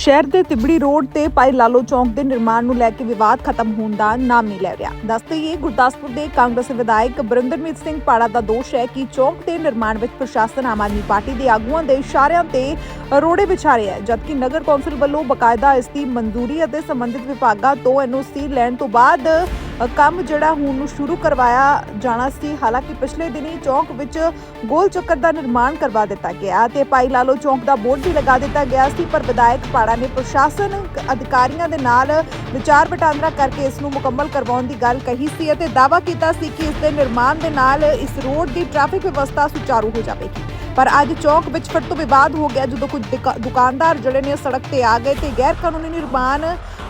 ਸ਼ਹਿਰ ਦੇ ਤਿਬੜੀ ਰੋਡ ਤੇ ਭਾਈ ਲਾਲੋ ਚੌਂਕ ਦੇ ਨਿਰਮਾਣ ਨੂੰ ਲੈ ਕੇ ਵਿਵਾਦ ਖਤਮ ਹੋਣ ਦਾ ਨਾਮ ਨਹੀਂ ਲੈ ਰਿਹਾ। ਦੱਸਦੇ ਹੀ ਗੁਰਦਾਸਪੁਰ ਦੇ ਕਾਂਗਰਸ ਵਿਧਾਇਕ ਬਰਿੰਦਰਮੀਤ ਸਿੰਘ ਪਾੜਾ ਦਾ ਦੋਸ਼ ਹੈ ਕਿ ਚੌਂਕ ਦੇ ਨਿਰਮਾਣ ਵਿੱਚ ਪ੍ਰਸ਼ਾਸਨ ਆਮ ਆਦਮੀ ਪਾਰਟੀ ਦੇ ਆਗੂਆਂ ਦੇ ਇਸ਼ਾਰਿਆਂ ਤੇ ਰੋੜੇ ਵਿਛਾ ਰਿਹਾ ਹੈ, ਜਦਕਿ ਨਗਰ ਕੌਂਸਲ ਵੱਲੋਂ ਬਕਾਇਦਾ ਇਸ ਦੀ ਮਨਜ਼ੂਰੀ ਅਤੇ ਸੰਬੰਧਿਤ ਵਿਭਾਗਾਂ ਤੋਂ ਐਨਓਸੀ ਲੈਣ ਤੋਂ ਬਾਅਦ ਕੰਮ ਜਿਹੜਾ ਹੁਣ ਸ਼ੁਰੂ ਕਰਵਾਇਆ ਜਾਣਾ ਸੀ, ਹਾਲਾਂਕਿ ਪਿਛਲੇ ਦਿਨੀ ਚੌਂਕ ਵਿੱਚ ਗੋਲ ਚੱਕਰ ਦਾ ਨਿਰਮਾਣ ਕਰਵਾ ਦਿੱਤਾ ਗਿਆ ਤੇ ਭਾਈ ਲਾਲੋ ਚੌਂਕ ਦਾ ਬੋਰਡ ਵੀ ਲਗਾ ਦਿੱਤਾ ਗਿਆ ਸੀ, ਪਰ ਵਿਧਾਇਕ ਪਾੜਾ ਨੇ ਪ੍ਰਸ਼ਾਸਨ ਅਧਿਕਾਰੀਆਂ ਦੇ ਨਾਲ ਵਿਚਾਰ ਵਟਾਂਦਰਾ ਕਰਕੇ ਇਸ ਨੂੰ ਮੁਕੰਮਲ ਕਰਵਾਉਣ ਦੀ ਗੱਲ ਕਹੀ ਸੀ ਅਤੇ ਦਾਅਵਾ ਕੀਤਾ ਸੀ ਕਿ ਇਸ ਦੇ ਨਿਰਮਾਣ ਦੇ ਨਾਲ ਇਸ ਰੋਡ ਦੀ ਟ੍ਰੈਫਿਕ ਵਿਵਸਥਾ ਸੁਚਾਰੂ ਹੋ ਜਾਵੇਗੀ। ਪਰ ਅੱਜ ਚੌਕ ਵਿੱਚ ਫਿਰ ਤੋਂ ਵਿਵਾਦ ਹੋ ਗਿਆ ਜਦੋਂ ਕੁਝ ਦੁਕਾ- ਦੁਕਾਨਦਾਰ ਜਿਹੜੇ ਨੇ ਸੜਕ ਤੇ ਆ ਗਏ ਤੇ ਗੈਰ ਕਾਨੂੰਨੀ ਨਿਰਮਾਣ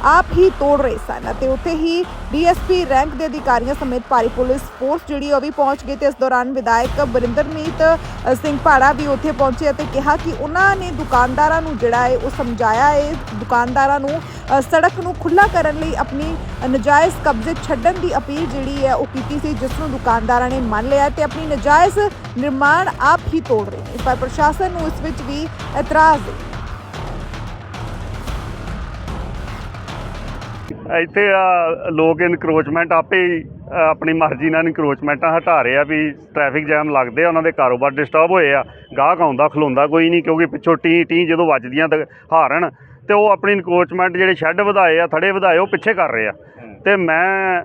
ਆਪ ਹੀ ਤੋੜ ਰਹੇ ਸਨ ਅਤੇ ਉੱਥੇ ਹੀ ਡੀਐਸਪੀ ਰੈਂਕ ਦੇ ਅਧਿਕਾਰੀਆਂ ਸਮੇਤ ਭਾਰੀ ਪੁਲਿਸ ਫੋਰਸ ਜਿਹੜੀ ਉਹ ਵੀ ਪਹੁੰਚ ਗਈ ਤੇ ਇਸ ਦੌਰਾਨ ਵਿਧਾਇਕ ਬਰਿੰਦਰਮੀਤ ਸਿੰਘ ਭਾੜਾ ਵੀ ਉੱਥੇ ਪਹੁੰਚੇ ਅਤੇ ਕਿਹਾ ਕਿ ਉਹਨਾਂ ਨੇ ਦੁਕਾਨਦਾਰਾਂ ਨੂੰ ਜਿਹੜਾ ਹੈ ਉਹ ਸਮਝਾਇਆ। ਹੈ ਦੁਕਾਨਦਾਰਾਂ ਨੂੰ ਸੜਕ ਨੂੰ ਖੁੱਲਾ ਕਰਨ ਲਈ ਆਪਣੀ ਨਜਾਇਜ਼ ਕਬਜ਼ੇ ਛੱਡਣ ਦੀ ਅਪੀਲ ਜਿਹੜੀ ਹੈ ਉਹ ਕੀਤੀ ਸੀ, ਜਿਸ ਨੂੰ ਦੁਕਾਨਦਾਰਾਂ ਨੇ ਮੰਨ ਲਿਆ ਤੇ ਆਪਣੀ ਨਜਾਇਜ਼ ਨਿਰਮਾਣ ਆਪ ਹੀ ਤੋੜ ਰਹੇ ਨੇ। ਪਰ ਪ੍ਰਸ਼ਾਸਨ ਨੂੰ ਇਸ ਵਿੱਚ ਵੀ ਇਤਰਾਜ਼ ਹੈ ਇੱਥੇ ਆ ਲੋਕ ਇਨਕਰੋਚਮੈਂਟ ਆਪੇ ਹੀ ਆਪਣੀ ਮਰਜ਼ੀ ਨਾਲ ਇਨਕਰੋਚਮੈਂਟਾਂ ਹਟਾ ਰਹੇ ਆ ਵੀ ਟ੍ਰੈਫਿਕ ਜੈਮ ਲੱਗਦੇ ਆ, ਉਹਨਾਂ ਦੇ ਕਾਰੋਬਾਰ ਡਿਸਟਰਬ ਹੋਏ ਆ। ਗਾਹਕ ਆਉਂਦਾ, ਖਲੋਂਦਾ ਕੋਈ ਨਹੀਂ, ਕਿਉਂਕਿ ਪਿੱਛੋਂ ਟੀ ਟੀ ਜਦੋਂ ਵੱਜਦੀਆਂ ਤੇ ਹਾਰਨ, ਤੇ ਉਹ ਆਪਣੀ ਇਨਕਰੋਚਮੈਂਟ ਜਿਹੜੇ ਸ਼ੈੱਡ ਵਧਾਏ ਆ, ਥੜੇ ਵਧਾਏ, ਉਹ ਪਿੱਛੇ ਕਰ ਰਹੇ ਆ। ਤੇ ਮੈਂ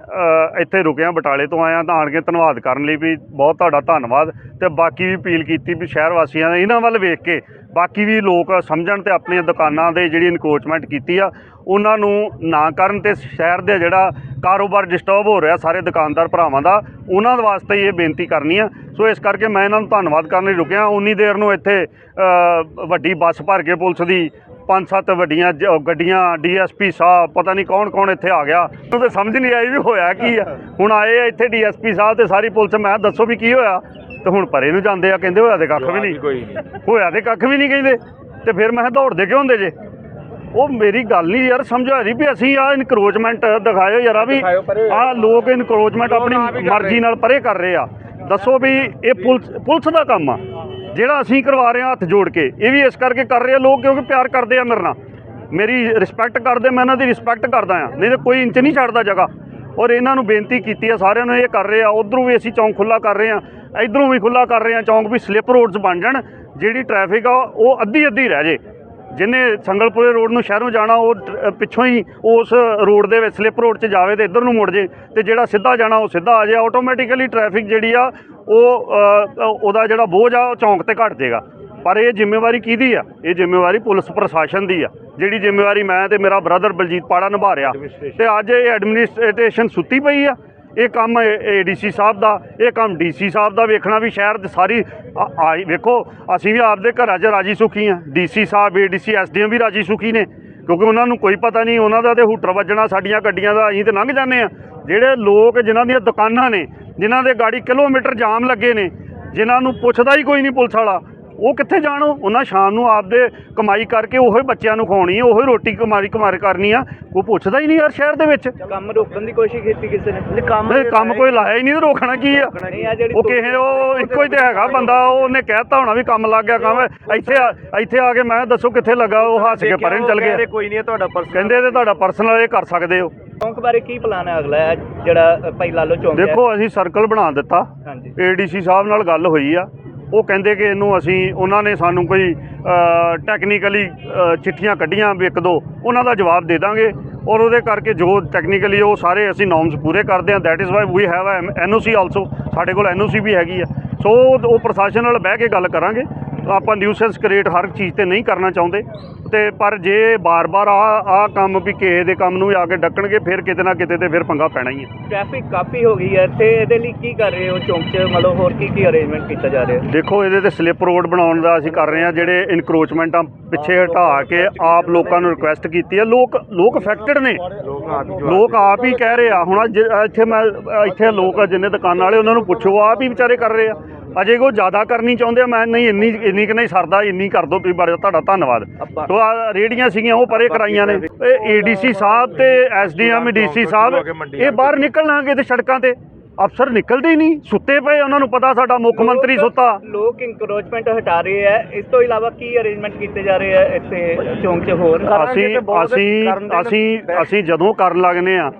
ਇੱਥੇ ਰੁਕਿਆ, ਬਟਾਲੇ ਤੋਂ ਆਇਆ, ਤਾਂ ਆਣ ਕੇ ਧੰਨਵਾਦ ਕਰਨ ਲਈ ਵੀ ਬਹੁਤ ਤੁਹਾਡਾ ਧੰਨਵਾਦ, ਤੇ ਬਾਕੀ ਵੀ ਅਪੀਲ ਕੀਤੀ ਵੀ ਸ਼ਹਿਰ ਵਾਸੀਆਂ ਨੇ, ਇਹਨਾਂ ਵੱਲ ਵੇਖ ਕੇ ਬਾਕੀ ਵੀ ਲੋਕ ਸਮਝਣ ਤੇ ਆਪਣੀਆਂ ਦੁਕਾਨਾਂ ਦੇ ਜਿਹੜੀ ਇਨਕਰੋਚਮੈਂਟ ਕੀਤੀ ਆ, ਉਹਨਾਂ ਨੂੰ ਨਾ ਕਰਨ ਤੇ ਸ਼ਹਿਰ ਦੇ ਜਿਹੜਾ ਕਾਰੋਬਾਰ ਡਿਸਟਰਬ ਹੋ ਰਿਹਾ ਸਾਰੇ ਦੁਕਾਨਦਾਰ ਭਰਾਵਾਂ ਦਾ, ਉਹਨਾਂ ਦੇ ਵਾਸਤੇ ਇਹ ਬੇਨਤੀ ਕਰਨੀ ਆ। ਸੋ ਇਸ ਕਰਕੇ ਮੈਂ ਇਹਨਾਂ ਨੂੰ ਧੰਨਵਾਦ ਕਰਨ ਲਈ ਰੁਕਿਆ। ਉਨੀ ਦੇਰ ਨੂੰ ਇੱਥੇ ਵੱਡੀ ਬੱਸ ਭਰ ਕੇ ਪੁਲਿਸ ਦੀ ਪੰਜ ਸੱਤ ਵੱਡੀਆਂ ਜ- ਗੱਡੀਆਂ ਡੀਐਸਪੀ ਸਾਹਿਬ, ਪਤਾ ਨਹੀਂ ਕੌਣ ਕੌਣ ਇੱਥੇ ਆ ਗਿਆ। ਮੈਨੂੰ ਤਾਂ ਸਮਝ ਨਹੀਂ ਆਈ ਵੀ ਹੋਇਆ ਕੀ ਆ। ਹੁਣ ਆਏ ਆ ਇੱਥੇ ਡੀਐਸਪੀ ਸਾਹਿਬ ਤੇ ਸਾਰੀ ਪੁਲਿਸ, ਮੈਂ ਦੱਸੋ ਵੀ ਕੀ ਹੋਇਆ। ਤੇ ਹੁਣ ਪਰੇ ਨੂੰ ਜਾਂਦੇ ਆ ਕਹਿੰਦੇ ਹੋਇਆ ਤੇ ਕੱਖ ਵੀ ਨਹੀਂ। ਕੋਈ ਨਹੀਂ। ਹੋਇਆ ਤੇ ਕੱਖ ਵੀ ਨਹੀਂ ਕਹਿੰਦੇ। ਤੇ ਫਿਰ ਮੈਂ ਦੌੜਦੇ ਕਿਉਂ ਹੁੰਦੇ ਜੇ? ਉਹ ਮੇਰੀ ਗੱਲ ਨਹੀਂ ਯਾਰ ਸਮਝਾ ਰਹੀ ਵੀ ਅਸੀਂ ਆ ਇਨਕਰੋਚਮੈਂਟ ਦਿਖਾਇਓ ਯਾਰਾ ਵੀ। ਦਿਖਾਇਓ ਪਰੇ। ਆ ਲੋਕ ਇਨਕਰੋਚਮੈਂਟ ਆਪਣੀ ਮਰਜ਼ੀ ਨਾਲ ਪਰੇ ਕਰ ਰਹੇ ਆ। ਦੱਸੋ ਵੀ ਇਹ ਪੁਲਿਸ ਪੁਲਿਸ ਦਾ ਕੰਮ ਆ। ਜਿਹੜਾ ਅਸੀਂ ਕਰਵਾ ਰਹੇ ਆ ਹੱਥ ਜੋੜ ਕੇ ਇਹ ਵੀ ਇਸ ਕਰਕੇ ਕਰ ਰਹੇ ਆ ਲੋਕ ਕਿਉਂਕਿ ਪਿਆਰ ਕਰਦੇ ਆ ਮੇਰੇ ਨਾਲ। ਮੇਰੀ ਰਿਸਪੈਕਟ ਕਰਦੇ ਮੈਂ ਇਹਨਾਂ ਦੀ ਰਿਸਪੈਕਟ ਕਰਦਾ ਆ। ਨਹੀਂ ਤੇ ਕੋਈ ਇੰਚ ਨਹੀਂ ਛੱਡਦਾ ਜਗ੍ਹਾ। ਔਰ ਇਹਨਾਂ ਨੂੰ ਬੇਨਤੀ ਕੀਤੀ ਆ, ਸਾਰਿਆਂ ਨੂੰ ਇਹ ਕਰ ਰਹੇ ਆ, ਉਧਰੋਂ ਵੀ ਅਸੀਂ ਚੌਂਕ ਖੁੱਲਾ ਕਰ ਰਹੇ ਆ, ਇਧਰੋਂ ਵੀ ਖੁੱਲਾ ਕਰ ਰਹੇ ਆ, ਚੌਂਕ ਵੀ ਸਲਿੱਪ ਰੋਡਸ ਬਣ ਜਾਣ, ਜਿਹੜੀ ਟ੍ਰੈਫਿਕ ਆ, ਉਹ ਅੱਧੀ ਅੱਧੀ ਰਹਿ ਜੇ। ਜਿਹਨੇ ਸੰਗਲਪੁਰੇ ਰੋਡ ਨੂੰ ਸ਼ਹਿਰੋਂ ਜਾਣਾ, ਉਹ ਟ- ਪਿੱਛੋਂ ਹੀ ਉਸ ਰੋਡ ਦੇ ਵਿੱਚ ਸਲਿੱਪ ਰੋਡ 'ਚ ਜਾਵੇ ਤੇ ਇੱਧਰ ਨੂੰ ਮੁੜ ਜੇ, ਤੇ ਜਿਹੜਾ ਸਿੱਧਾ ਜਾਣਾ, ਉਹ ਸਿੱਧਾ ਆ ਜਾਏ ਆਟੋਮੈਟਿਕਲੀ ਟ੍ਰੈਫਿਕ ਜਿਹੜੀ ਆ, ਉਹ ਉਹਦਾ ਜਿਹੜਾ ਬੋਝ ਆ, ਉਹ ਚੌਂਕ ਤੇ ਘਟ ਜਾਏਗਾ। ਪਰ ਇਹ ਜ਼ਿੰਮੇਵਾਰੀ ਕਿਹਦੀ ਆ? ਇਹ ਜ਼ਿੰਮੇਵਾਰੀ ਪੁਲਿਸ ਪ੍ਰਸ਼ਾਸਨ ਦੀ ਆ। ਜਿਹੜੀ ਜ਼ਿੰਮੇਵਾਰੀ ਮੈਂ ਤੇ ਮੇਰਾ ਬ੍ਰਦਰ ਬਲਜੀਤ ਪਾੜਾ ਨਿਭਾ ਰਿਹਾ। ਤੇ ਅੱਜ ਇਹ ਐਡਮਿਨਿਸਟ੍ਰੇਸ਼ਨ ਸੁੱਤੀ ਪਈ ਆ। ਇਹ ਕੰਮ ਏਡੀਸੀ ਸਾਹਿਬ ਦਾ, ਇਹ ਕੰਮ ਡੀਸੀ ਸਾਹਿਬ ਦਾ ਵੇਖਣਾ ਵੀ ਸ਼ਹਿਰ ਦੀ ਸਾਰੀ ਆਈ ਵੇਖੋ, ਅਸੀਂ ਵੀ ਆਪਦੇ ਘਰਾਂ 'ਚ ਰਾਜੀ ਸੁਖੀ ਆ। ਡੀਸੀ ਸਾਹਿਬ ਏਡੀਸੀ ਐਸਡੀਐਮ ਵੀ ਰਾਜੀ ਸੁਖੀ ਨੇ। ਕਿਉਂਕਿ ਉਹਨਾਂ ਨੂੰ ਕੋਈ ਪਤਾ ਨਹੀਂ, ਉਹਨਾਂ ਦਾ ਤੇ ਹੂਟਰ ਵੱਜਣਾ, ਸਾਡੀਆਂ ਗੱਡੀਆਂ ਦਾ ਅਸੀਂ ਤੇ ਲੰਘ ਜਾਂਦੇ ਆ। ਜਿਹੜੇ ਲੋਕ, ਜਿਨ੍ਹਾਂ ਦੀਆਂ ਦੁਕਾਨਾਂ ਨੇ, ਜਿਨ੍ਹਾਂ ਦੇ ਗਾੜੀ ਕਿਲੋਮੀਟਰ ਜਾਮ ਲੱਗੇ ਨੇ, ਜਿਨ੍ਹਾਂ ਨੂੰ ਪੁੱਛਦਾ ਹੀ ਕੋਈ ਨਹੀਂ ਪੁਲਿਸ ਵਾਲਾ। ਉਹ ਕਿੱਥੇ ਜਾਣ? ਉਹਨਾਂ ਸ਼ਾਮ ਨੂੰ ਆਪਦੇ ਕਮਾਈ ਕਰਕੇ ਉਹੀ ਬੱਚਿਆਂ ਨੂੰ ਖਵਾਉਣੀ ਹੈ ਉਹੀ ਰੋਟੀ ਕਮਾਈ ਕਮਾਰ ਕਰਨੀ ਆ। ਕੋਈ ਪੁੱਛਦਾ ਹੀ ਨਹੀਂ ਯਾਰ ਸ਼ਹਿਰ ਦੇ ਵਿੱਚ। ਕੰਮ ਰੋਕਣ ਦੀ ਕੋਸ਼ਿਸ਼ ਕੀਤੀ ਕਿਸੇ ਨੇ। ਕੰਮ ਇਹ ਕੰਮ ਕੋਈ ਲਾਇਆ ਹੀ ਨਹੀਂ ਤੇ ਰੋਕਣਾ ਕੀ ਆ? ਨਹੀਂ ਆ? ਜਿਹੜੀ ਉਹ ਕਿਸੇ ਉਹ ਇੱਕੋ ਹੀ ਤੇ ਹੈਗਾ ਬੰਦਾ ਉਹ ਉਹਨੇ ਕਹਿਤਾ ਹੋਣਾ ਵੀ ਕੰਮ ਲੱਗ ਗਿਆ ਕੰਮ ਇੱਥੇ ਇੱਥੇ ਆ ਕੇ ਮੈਂ ਦੱਸੋ ਕਿੱਥੇ ਲੱਗਾ ਉਹ ਹੱਸ ਕੇ ਪਰੇ ਚੱਲ ਗਿਆ। ਕੋਈ ਨਹੀਂ ਤੁਹਾਡਾ ਪਰਸਨਲ ਕਹਿੰਦੇ ਤੇ ਤੁਹਾਡਾ ਪਰਸਨਲ ਇਹ ਕਰ ਸਕਦੇ ਹੋ। ਚੌਂਕ ਬਾਰੇ ਕੀ ਪਲਾਨ ਹੈ ਅਗਲਾ? ਜਿਹੜਾ ਭਾਈ ਲਾਲੋ ਚੌਂਕ ਦੇਖੋ ਅਸੀਂ ਸਰਕਲ ਬਣਾ ਦਿੱਤਾ। ਹਾਂਜੀ। ਏਡੀਸੀ ਸਾਹਿਬ ਨਾਲ ਗੱਲ ਹੋਈ ਆ। ਉਹ ਕਹਿੰਦੇ ਕਿ ਇਹਨੂੰ ਅਸੀਂ, ਉਹਨਾਂ ਨੇ ਸਾਨੂੰ ਕੋਈ ਟੈਕਨੀਕਲੀ ਚਿੱਠੀਆਂ ਕੱਢੀਆਂ ਵੀ ਇੱਕ ਦੋ, ਉਹਨਾਂ ਦਾ ਜਵਾਬ ਦੇ ਦਾਂਗੇ। ਔਰ ਉਹਦੇ ਕਰਕੇ ਜੋ ਟੈਕਨੀਕਲੀ ਉਹ ਸਾਰੇ ਅਸੀਂ ਨੋਰਮਸ ਪੂਰੇ ਕਰਦੇ ਹਾਂ। That is why we have NOC also ਸਾਡੇ ਕੋਲ ਐਨਓਸੀ ਵੀ ਹੈਗੀ ਆ। ਸੋ ਉਹ ਪ੍ਰਸ਼ਾਸਨ ਨਾਲ ਬਹਿ ਕੇ ਗੱਲ ਕਰਾਂਗੇ। ਆਪਾਂ ਨਿਊਸੈਂਸ ਕ੍ਰੀਏਟ ਹਰ ਚੀਜ਼ ਤੇ ਨਹੀਂ ਕਰਨਾ ਚਾਹੁੰਦੇ। ਤੇ ਪਰ ਜੇ ਬਾਰ-ਬਾਰ ਆ ਆ ਕੰਮ ਵੀ ਕਿਸੇ ਦੇ ਕੰਮ ਨੂੰ ਵੀ ਆ ਕੇ ਡੱਕਣਗੇ ਫਿਰ ਕਿਤੇ ਨਾ ਕਿਤੇ ਤੇ ਫਿਰ ਪੰਗਾ ਪੈਣਾ ਹੀ ਹੈ। ਟ੍ਰੈਫਿਕ ਕਾਫੀ ਹੋ ਗਈ ਹੈ ਤੇ ਇਹਦੇ ਲਈ ਕੀ ਕਰ ਰਹੇ ਹੋ ਚੌਂਕ 'ਚ? ਮਤਲਬ ਹੋਰ ਕੀ ਕੀ ਅਰੇਂਜਮੈਂਟ ਕੀਤਾ ਜਾ ਰਿਹਾ? ਦੇਖੋ ਇਹਦੇ ਤੇ ਸਲਿੱਪ ਰੋਡ ਬਣਾਉਣ ਦਾ ਅਸੀਂ ਕਰ ਰਹੇ ਹਾਂ ਜਿਹੜੇ ਇਨਕਰੋਚਮੈਂਟਾਂ ਪਿੱਛੇ ਹਟਾ ਕੇ ਆਪ ਲੋਕਾਂ ਨੂੰ ਰਿਕੁਐਸਟ ਕੀਤੀ ਹੈ। ਲੋਕ ਲੋਕ ਅਫੈਕਟਡ ਨੇ। ਲੋਕ ਆਪ ਹੀ ਕਹਿ ਰਹੇ ਆ ਹੁਣ ਇੱਥੇ ਮੈਂ ਇੱਥੇ ਲੋਕ ਜਿੰਨੇ ਦੁਕਾਨਾਂ ਵਾਲੇ ਉਹਨਾਂ ਨੂੰ ਪੁੱਛੋ ਆਪ ਹੀ ਵਿਚਾਰੇ ਕਰ ਰਹੇ ਆ। ਅਜੇ ਕੋ ਜ਼ਿਆਦਾ ਕਰਨੀ ਚਾਹੁੰਦੇ ਆ ਮੈਂ ਨਹੀਂ ਇੰਨੀ ਇੰਨੀ ਕਿ ਨਹੀਂ ਸਰਦਾ ਇੰਨੀ ਕਰ ਦੋ ਤੁਸੀਂ ਬੜਾ ਤੁਹਾਡਾ ਧੰਨਵਾਦ। ਤੋ ਆ ਰੇੜੀਆਂ ਸੀਗੀਆਂ ਉਹ ਪਰੇ ਕਰਾਈਆਂ ਨੇ। ਇਹ ਏਡੀਸੀ ਸਾਹਿਬ ਤੇ ਐਸਡੀਐਮ ਡੀਸੀ ਸਾਹਿਬ ਇਹ ਬਾਹਰ ਨਿਕਲਣਾਗੇ ਤੇ ਸੜਕਾਂ ਤੇ। ਅਫਸਰ ਨਿਕਲਦੇ ਹੀ ਨਹੀਂ ਸੁੱਤੇ ਪਏ ਉਹਨਾਂ ਨੂੰ ਪਤਾ ਸਾਡਾ ਮੁੱਖ ਮੰਤਰੀ ਲੋਕ- ਸੁੱਤਾ। ਲੋਕ ਇੰਕਰੋਚਮੈਂਟ ਹਟਾ ਰਹੇ ਹੈ ਇਸ ਤੋਂ ਇਲਾਵਾ ਕੀ ਅਰੇਂਜਮੈਂਟ ਕੀਤੇ ਜਾ ਰਹੇ ਹੈ ਇੱਥੇ ਚੌਂਕ 'ਚ ਹੋਰ? ਅਸੀਂ ਅਸੀਂ ਅਸੀਂ ਅਸੀਂ ਜਦੋਂ ਕਰਨ ਲੱਗਨੇ ਆ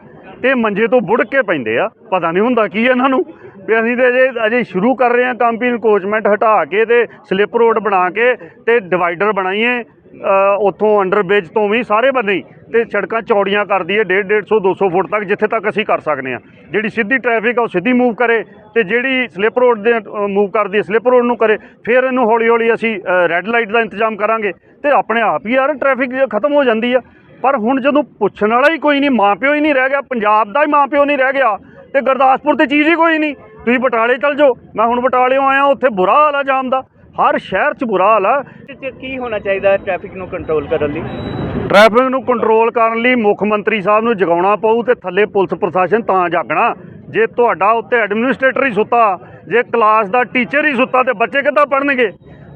ਤੇ ਮੰਜੇ ਤੋਂ ਬੁੜ ਕੇ ਪੈਂਦੇ ਆ। ਪਤਾ ਨਹੀਂ ਹੁੰਦਾ ਕੀ ਇਹਨਾਂ ਨੂੰ। ਵੀ ਅਸੀਂ ਤੇ ਅਜੇ ਅਜੇ ਸ਼ੁਰੂ ਕਰ ਰਹੇ ਹਾਂ ਕੰਮ ਵੀ ਇਨਕੋਚਮੈਂਟ ਹਟਾ ਕੇ ਤੇ ਸਲਿੱਪ ਰੋਡ ਬਣਾ ਕੇ ਤੇ ਡਿਵਾਈਡਰ ਬਣਾਈਏ। ਅ, ਉੱਥੋਂ ਅੰਡਰਬ੍ਰਿਜ ਤੋਂ ਵੀ ਸਾਰੇ ਬੰਨੇ ਹੀ ਤੇ ਸੜਕਾਂ ਚੌੜੀਆਂ ਕਰ ਦਈਏ 1.5 150 200 ਫੁੱਟ ਤੱਕ ਜਿੱਥੇ ਤੱਕ ਅਸੀਂ ਕਰ ਸਕਦੇ ਆ ਜਿਹੜੀ ਸਿੱਧੀ ਟ੍ਰੈਫਿਕ ਆ ਉਹ ਸਿੱਧੀ ਮੂਵ ਕਰੇ ਤੇ ਜਿਹੜੀ ਸਲਿੱਪ ਰੋਡ ਦੇ ਮੂਵ ਕਰਦੀ ਹੈ ਸਲਿੱਪ ਰੋਡ ਨੂੰ ਕਰੇ ਫਿਰ ਇਹਨੂੰ ਹੌਲੀ ਹੌਲੀ ਅਸੀਂ ਰੈੱਡ ਲਾਈਟ ਦਾ ਇੰਤਜ਼ਾਮ ਕਰਾਂਗੇ ਤੇ ਆਪਣੇ ਆਪ ਹੀ ਯਾਰ ਟ੍ਰੈਫਿਕ ਖਤਮ ਹੋ ਜਾਂਦੀ ਆ। ਪਰ ਹੁਣ ਜਦੋਂ ਪੁੱਛਣ ਵਾਲਾ ਹੀ ਕੋਈ ਨਹੀਂ ਮਾਪਿਓ ਹੀ ਨਹੀਂ ਰਹਿ ਗਿਆ ਪੰਜਾਬ ਦਾ ਹੀ ਮਾਪਿਓ ਨਹੀਂ ਰਹਿ ਗਿਆ ਤੇ ਗੁਰਦਾਸਪੁਰ ਤੇ ਚੀਜ਼ ਹੀ ਕੋਈ ਨਹੀਂ। ਤੁਸੀਂ ਬਟਾਲੇ ਚਲ ਜਾਓ। ਮੈਂ ਹੁਣ ਬਟਾਲਿਓਂ ਆਇਆ ਉੱਥੇ ਬੁਰਾ ਹਾਲ ਆ ਜਾਮ ਦਾ। ਹਰ ਸ਼ਹਿਰ 'ਚ ਬੁਰਾ ਹਾਲ ਆ। 'ਚ ਕੀ ਹੋਣਾ ਚਾਹੀਦਾ ਟ੍ਰੈਫਿਕ ਨੂੰ ਕੰਟਰੋਲ ਕਰਨ ਲਈ? ਟ੍ਰੈਫਿਕ ਨੂੰ ਕੰਟਰੋਲ ਕਰਨ ਲਈ ਮੁੱਖ ਮੰਤਰੀ ਸਾਹਿਬ ਨੂੰ ਜਗਾਉਣਾ ਪਊ ਤੇ ਥੱਲੇ ਪੁਲਿਸ ਪ੍ਰਸ਼ਾਸਨ ਤਾਂ ਜਾਗਣਾ। ਜੇ ਤੁਹਾਡਾ ਉੱਤੇ ਐਡਮਿਨਿਸਟ੍ਰੇਟਰ ਹੀ ਸੁੱਤਾ ਜੇ ਕਲਾਸ ਦਾ ਟੀਚਰ ਹੀ ਸੁੱਤਾ ਤੇ ਬੱਚੇ ਕਿੱਦਾਂ ਪੜ੍ਹਨਗੇ?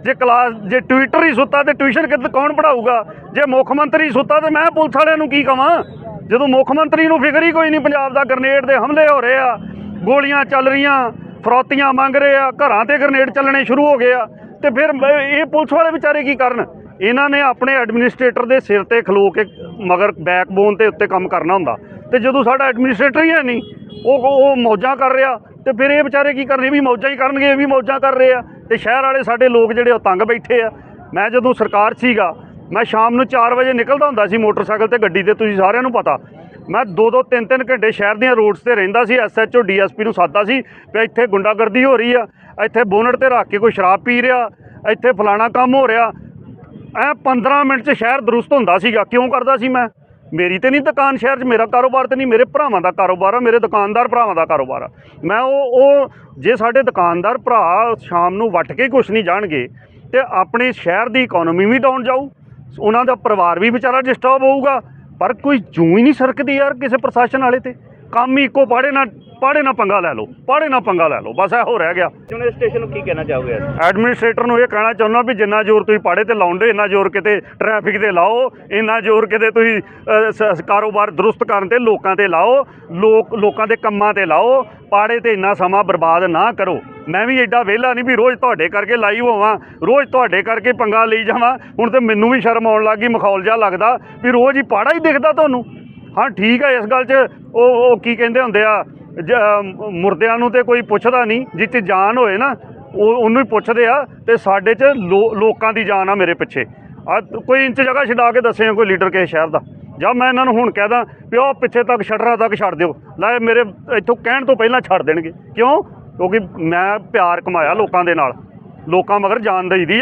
ਜੇ ਕਲਾਸ ਜੇ ਟਿਊਟਰ ਹੀ ਸੁੱਤਾ ਤੇ ਟਿਊਸ਼ਨ ਕਿੱਦਾਂ ਕੌਣ ਪੜਾਊਗਾ ਜੇ ਮੁੱਖ ਮੰਤਰੀ ਸੁੱਤਾ ਤੇ ਮੈਂ ਪੁਲਿਸ ਵਾਲਿਆਂ ਨੂੰ ਕੀ ਕਵਾਂ? ਜਦੋਂ ਮੁੱਖ ਮੰਤਰੀ ਨੂੰ ਫਿਕਰ ਹੀ ਕੋਈ ਨਹੀਂ ਪੰਜਾਬ ਦਾ ਗ੍ਰਨੇਡ ਦੇ ਹਮਲੇ ਹੋ ਰਹੇ ਆ ਗੋਲੀਆਂ ਚੱਲ ਰਹੀਆਂ, ਫਰੌਤੀਆਂ ਮੰਗ ਰਹੇ ਆ, ਘਰਾਂ ਤੇ ਗ੍ਰਨੇਡ ਚੱਲਣੇ ਸ਼ੁਰੂ ਹੋ ਗਏ ਆ। ਤੇ ਫਿਰ ਇਹ ਪੁਲਿਸ ਵਾਲੇ ਵਿਚਾਰੇ ਕੀ ਕਰਨ? ਇਹਨਾਂ ਨੇ ਆਪਣੇ ਐਡਮਿਨਿਸਟ੍ਰੇਟਰ ਦੇ ਸਿਰ ਤੇ ਖਲੋ ਕੇ ਮਗਰ ਬੈਕਬੋਨ ਤੇ ਉੱਤੇ ਕੰਮ ਕਰਨਾ ਹੁੰਦਾ। ਤੇ ਜਦੋਂ ਸਾਡਾ ਐਡਮਿਨਿਸਟ੍ਰੇਟਰ ਹੀ ਹੈ ਨਹੀਂ, ਉਹ ਉਹ ਮੌਜਾਂ ਕਰ ਰਿਹਾ। ਤੇ ਫਿਰ ਇਹ ਵਿਚਾਰੇ ਕੀ ਕਰਨੇ? ਇਹ ਵੀ ਮੌਜਾਂ ਹੀ ਕਰਨਗੇ, ਇਹ ਵੀ ਮੌਜਾਂ ਕਰ ਰਹੇ ਆ। ਤੇ ਸ਼ਹਿਰ ਵਾਲੇ ਸਾਡੇ ਲੋਕ ਜਿਹੜੇ ਉਹ ਤੰਗ ਬੈਠੇ ਆ। ਮੈਂ ਜਦੋਂ ਸਰਕਾਰ ਸੀਗਾ, ਮੈਂ ਸ਼ਾਮ ਨੂੰ 4 ਵਜੇ ਨਿਕਲਦਾ ਹੁੰਦਾ ਸੀ ਮੋਟਰਸਾਈਕਲ ਤੇ ਗੱਡੀ ਤੇ, ਤੁਸੀਂ ਸਾਰਿਆਂ ਨੂੰ ਪਤਾ। ਮੈਂ ਦੋ ਦੋ ਤਿੰਨ ਤਿੰਨ ਘੰਟੇ ਸ਼ਹਿਰ ਦੀਆਂ ਰੋਡਸ ਤੇ ਰਹਿੰਦਾ ਸੀ ਐਸਐਚਓ ਡੀਐਸਪੀ ਨੂੰ ਸਾਦਾ ਸੀ ਵੀ ਇੱਥੇ ਗੁੰਡਾਗਰਦੀ ਹੋ ਰਹੀ ਆ, ਇੱਥੇ ਬੋਨਟ ਤੇ ਰੱਖ ਕੇ ਕੋਈ ਸ਼ਰਾਬ ਪੀ ਰਿਹਾ, ਇੱਥੇ ਫਲਾਣਾ ਕੰਮ ਹੋ ਰਿਹਾ। ਐ 15 ਮਿੰਟ 'ਚ ਸ਼ਹਿਰ ਦਰੁਸਤ ਹੁੰਦਾ ਸੀਗਾ, ਕਿਉਂ ਕਰਦਾ ਸੀ ਮੈਂ? ਮੇਰੀ ਤੇ ਨਹੀਂ ਦੁਕਾਨ ਸ਼ਹਿਰ 'ਚ, ਮੇਰਾ ਕਾਰੋਬਾਰ ਤੇ ਨਹੀਂ, ਮੇਰੇ ਭਰਾਵਾਂ ਦਾ ਕਾਰੋਬਾਰ ਆ, ਮੇਰੇ ਦੁਕਾਨਦਾਰ ਭਰਾਵਾਂ ਦਾ ਕਾਰੋਬਾਰ ਆ। ਮੈਂ ਉਹ ਉਹ ਜੇ ਸਾਡੇ ਦੁਕਾਨਦਾਰ ਭਰਾ ਸ਼ਾਮ ਨੂੰ ਵੱਟ ਕੇ ਕੁਛ ਨਹੀਂ ਜਾਣਗੇ, ਤੇ ਆਪਣੇ ਸ਼ਹਿਰ ਦੀ ਇਕਨੋਮੀ ਵੀ ਡਾਊਨ ਜਾਊ, ਉਹਨਾਂ ਦਾ ਪਰਿਵਾਰ ਵੀ ਵਿਚਾਰਾ ਡਿਸਟਰਬ ਹੋਊਗਾ ਪਰ ਕੋਈ ਜੂੰ ਹੀ ਨਹੀਂ ਸਰਕਦੀ ਯਾਰ ਕਿਸੇ ਪ੍ਰਸ਼ਾਸਨ ਵਾਲੇ ਤੇ। ਕੰਮ ਹੀ ਇੱਕੋ ਪਾੜੇ ਨਾ ਪਾੜੇ ਨਾ ਪੰਗਾ ਲੈ ਲਓ ਪਾੜੇ ਨਾ ਪੰਗਾ ਲੈ ਲਓ ਬਸ ਇਹੋ ਰਹਿ ਗਿਆ। ਐਡਮਿਨਿਸਟ੍ਰੇਸ਼ਨ ਨੂੰ ਕੀ ਕਹਿਣਾ ਚਾਹੋਗੇ? ਐਡਮਿਨਿਸਟ੍ਰੇਟਰ ਨੂੰ ਇਹ ਕਹਿਣਾ ਚਾਹੁੰਦਾ ਵੀ ਜਿੰਨਾ ਜ਼ੋਰ ਤੁਸੀਂ ਪਾੜੇ ਤੇ ਲਾਉਂਦੇ ਇੰਨਾ ਜ਼ੋਰ ਕਿਤੇ ਟ੍ਰੈਫਿਕ ਤੇ ਲਾਓ ਇੰਨਾ ਜ਼ੋਰ ਕਿਤੇ ਤੁਸੀਂ ਸ- ਕਾਰੋਬਾਰ ਦਰੁਸਤ ਕਰਨ ਤੇ ਲੋਕਾਂ ਤੇ ਲਾਓ ਲੋਕ ਲੋਕਾਂ ਦੇ ਕੰਮਾਂ ਤੇ ਲਾਓ ਪਾੜੇ ਤੇ ਇੰਨਾ ਸਮਾਂ ਬਰਬਾਦ ਨਾ ਕਰੋ। ਮੈਂ ਵੀ ਐਡਾ ਵਿਹਲਾ ਨਹੀਂ ਵੀ ਰੋਜ਼ ਤੁਹਾਡੇ ਕਰਕੇ ਲਾਈਵ ਹੋਵਾਂ ਰੋਜ਼ ਤੁਹਾਡੇ ਕਰਕੇ ਪੰਗਾ ਲਈ ਜਾਵਾਂ ਹੁਣ ਤੇ ਮੈਨੂੰ ਵੀ ਸ਼ਰਮ ਆਉਣ ਲੱਗੀ ਮਖੌਲ ਜਿਹਾ ਲੱਗਦਾ ਵੀ ਰੋਜ਼ ਹੀ ਪਾੜਾ ਹੀ ਦਿਖਦਾ ਤੁਹਾਨੂੰ। ਹਾਂ ਠੀਕ ਹੈ ਇਸ ਗੱਲ 'ਚ ਉਹ ਉਹ ਕੀ ਕਹਿੰਦੇ ਹੁੰਦੇ ਆ ਮੁਰਦਿਆਂ ਨੂੰ ਤੇ ਕੋਈ ਪੁੱਛਦਾ ਨਹੀਂ। ਜਿੱਥੇ ਜਾਨ ਹੋਏ ਨਾ, ਉਹ ਉਹਨੂੰ ਹੀ ਪੁੱਛਦੇ ਆ ਤੇ ਸਾਡੇ 'ਚ ਲੋ- ਲੋਕਾਂ ਦੀ ਜਾਨ ਆ ਮੇਰੇ ਪਿੱਛੇ। ਆ ਕੋਈ ਇੰਚ ਜਗ੍ਹਾ ਛਡਾ ਕੇ ਦੱਸੇ ਕੋਈ ਲੀਡਰ ਕਿਸੇ ਸ਼ਹਿਰ ਦਾ। ਜਾਂ ਮੈਂ ਇਹਨਾਂ ਨੂੰ ਹੁਣ ਕਹਿਦਾ ਵੀ ਉਹ ਪਿੱਛੇ ਤੱਕ ਸ਼ਟਰਾਂ ਤੱਕ ਛੱਡ ਦਿਓ। ਲੈ ਮੇਰੇ ਇੱਥੋਂ ਕਹਿਣ ਤੋਂ ਪਹਿਲਾਂ ਛੱਡ ਦੇਣਗੇ। ਕਿਉਂ? ਕਿਉਂਕਿ ਮੈਂ ਪਿਆਰ ਕਮਾਇਆ ਲੋਕਾਂ ਦੇ ਨਾਲ। ਲੋਕਾਂ ਮਗਰ ਜਾਨ ਦਈਦੀ ਆ।